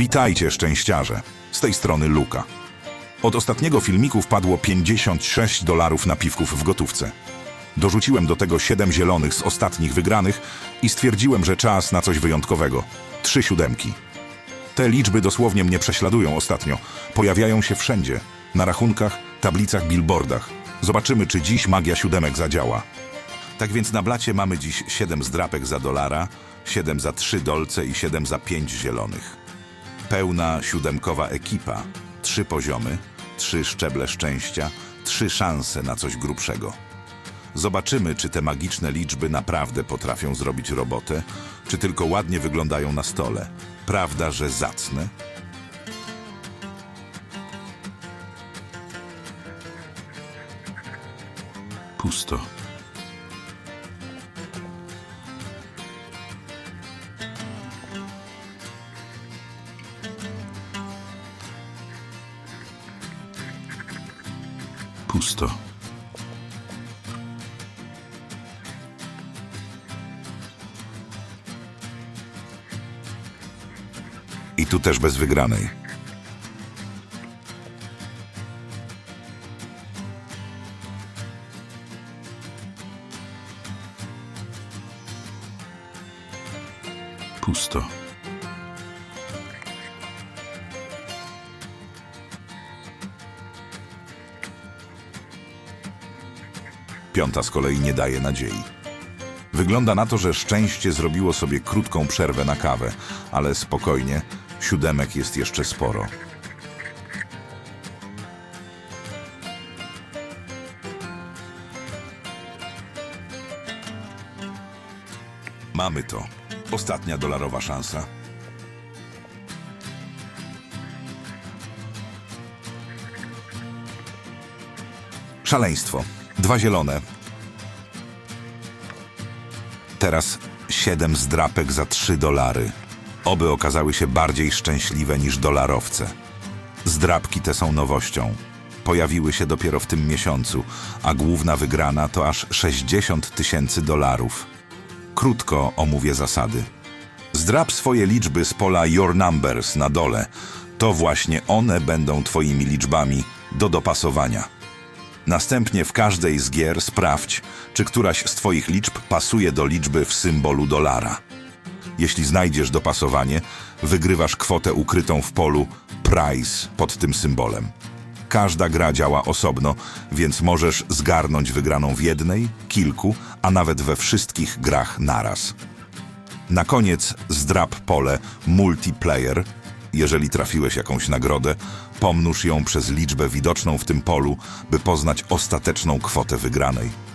Witajcie, szczęściarze. Z tej strony Luka. Od ostatniego filmiku wpadło 56 dolarów napiwków w gotówce. Dorzuciłem do tego 7 zielonych z ostatnich wygranych i stwierdziłem, że czas na coś wyjątkowego. Trzy siódemki. Te liczby dosłownie mnie prześladują ostatnio. Pojawiają się wszędzie. Na rachunkach, tablicach, billboardach. Zobaczymy, czy dziś magia siódemek zadziała. Tak więc na blacie mamy dziś 7 zdrapek za dolara, 7 za 3 dolce i 7 za 5 zielonych. Pełna siódemkowa ekipa. Trzy poziomy, trzy szczeble szczęścia, trzy szanse na coś grubszego. Zobaczymy, czy te magiczne liczby naprawdę potrafią zrobić robotę, czy tylko ładnie wyglądają na stole. Prawda, że zacne? Pusto. Pusto. I tu też bez wygranej. Piąta z kolei nie daje nadziei. Wygląda na to, że szczęście zrobiło sobie krótką przerwę na kawę, ale spokojnie, siódemek jest jeszcze sporo. Mamy to. Ostatnia dolarowa szansa. Szaleństwo. Dwa zielone. Teraz siedem zdrapek za trzy dolary. Oby okazały się bardziej szczęśliwe niż dolarowce. Zdrapki te są nowością. Pojawiły się dopiero w tym miesiącu, a główna wygrana to aż 60 tysięcy dolarów. Krótko omówię zasady. Zdrap swoje liczby z pola Your Numbers na dole. To właśnie one będą Twoimi liczbami do dopasowania. Następnie w każdej z gier sprawdź, czy któraś z Twoich liczb pasuje do liczby w symbolu dolara. Jeśli znajdziesz dopasowanie, wygrywasz kwotę ukrytą w polu prize pod tym symbolem. Każda gra działa osobno, więc możesz zgarnąć wygraną w jednej, kilku, a nawet we wszystkich grach naraz. Na koniec zdrap pole multiplayer. Jeżeli trafiłeś jakąś nagrodę, pomnóż ją przez liczbę widoczną w tym polu, by poznać ostateczną kwotę wygranej.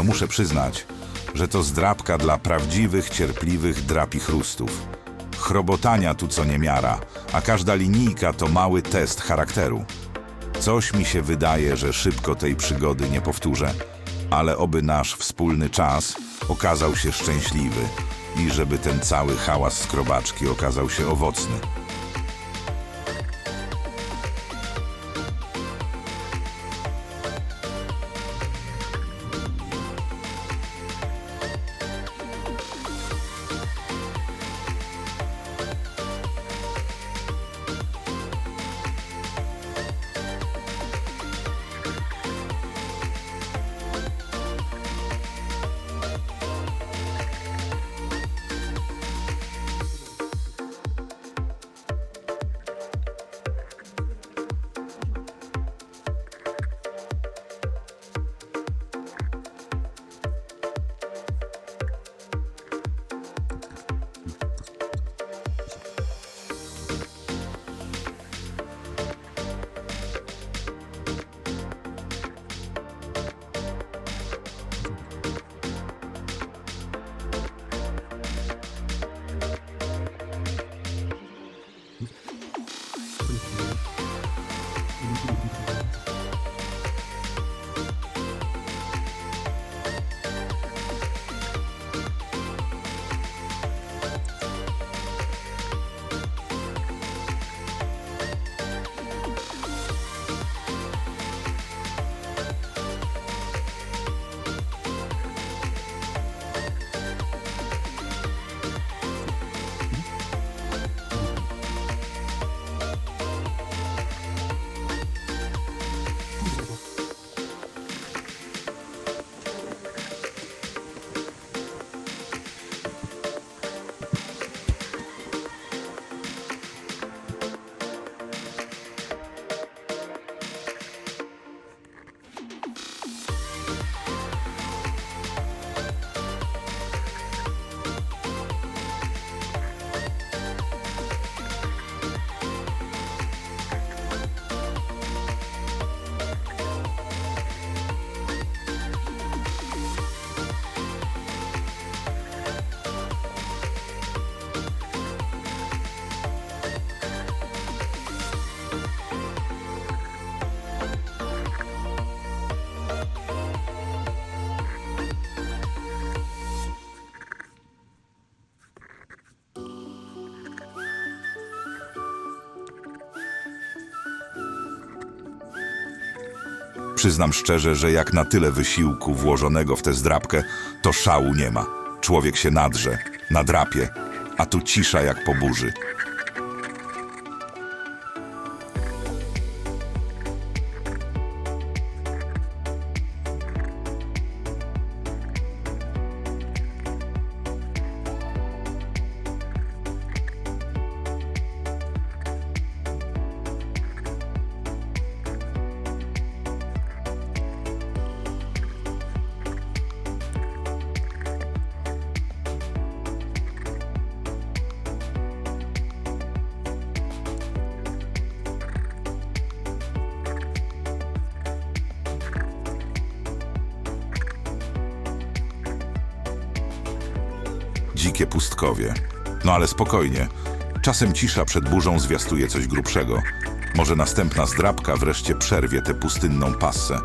No muszę przyznać, że to zdrabka dla prawdziwych, cierpliwych drapichrustów. Chrobotania tu co niemiara, a każda linijka to mały test charakteru. Coś mi się wydaje, że szybko tej przygody nie powtórzę, ale oby nasz wspólny czas okazał się szczęśliwy i żeby ten cały hałas skrobaczki okazał się owocny. Przyznam szczerze, że jak na tyle wysiłku włożonego w tę zdrabkę, to szału nie ma. Człowiek się nadrze, nadrapie, a tu cisza jak po burzy. Dzikie pustkowie. No ale spokojnie. Czasem cisza przed burzą zwiastuje coś grubszego. Może następna zdrabka wreszcie przerwie tę pustynną passę.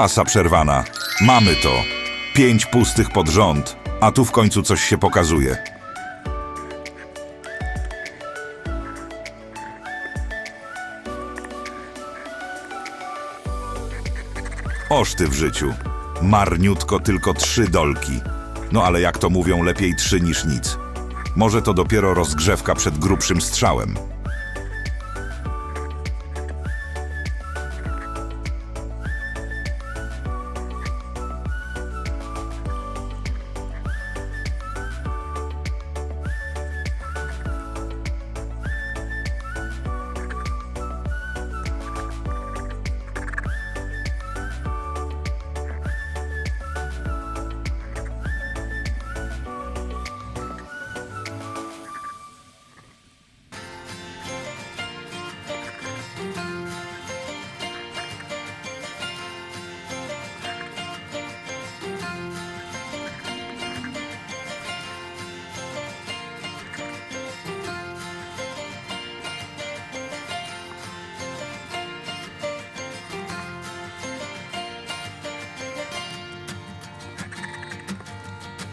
Pasa przerwana. Mamy to. Pięć pustych pod rząd, a tu w końcu coś się pokazuje. Oszty w życiu. Marniutko tylko trzy dolki. No ale jak to mówią, lepiej trzy niż nic. Może to dopiero rozgrzewka przed grubszym strzałem.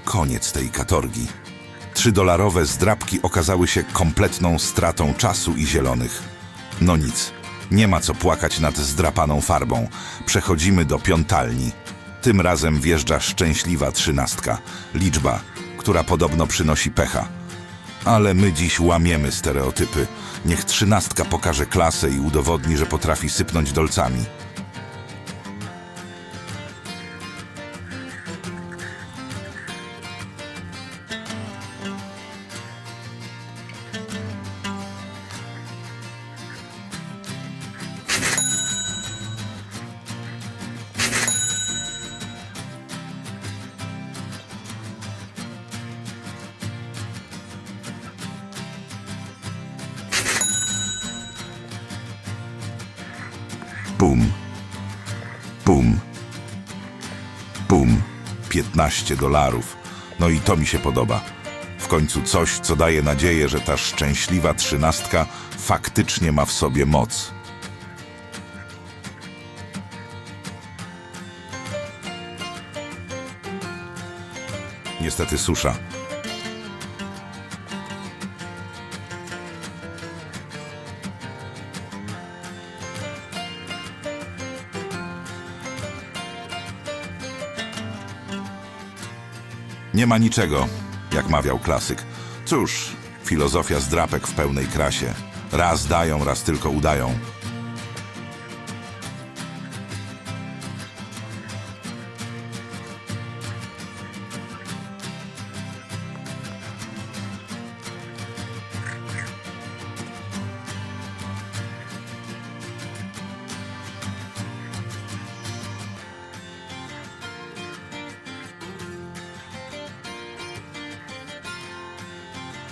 Koniec tej katorgi. Trzydolarowe zdrabki okazały się kompletną stratą czasu i zielonych. No nic, nie ma co płakać nad zdrapaną farbą. Przechodzimy do piątalni. Tym razem wjeżdża szczęśliwa trzynastka, liczba, która podobno przynosi pecha. Ale my dziś łamiemy stereotypy. Niech trzynastka pokaże klasę i udowodni, że potrafi sypnąć dolcami. Bum. Bum. Bum. 15 dolarów. No i to mi się podoba. W końcu coś, co daje nadzieję, że ta szczęśliwa trzynastka faktycznie ma w sobie moc. Niestety susza. Nie ma niczego, jak mawiał klasyk. Cóż, filozofia zdrapek w pełnej krasie. Raz dają, raz tylko udają.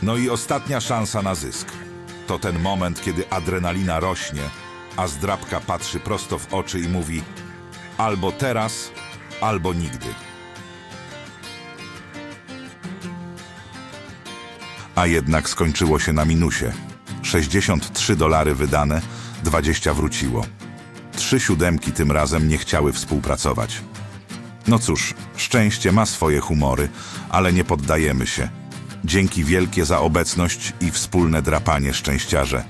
No i ostatnia szansa na zysk. To ten moment, kiedy adrenalina rośnie, a zdrabka patrzy prosto w oczy i mówi albo teraz, albo nigdy. A jednak skończyło się na minusie. 63 dolary wydane, 20 wróciło. Trzy siódemki tym razem nie chciały współpracować. No cóż, szczęście ma swoje humory, ale nie poddajemy się. Dzięki wielkie za obecność i wspólne drapanie szczęściarze.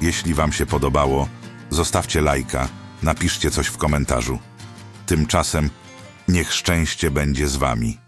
Jeśli wam się podobało, zostawcie lajka, napiszcie coś w komentarzu. Tymczasem niech szczęście będzie z wami.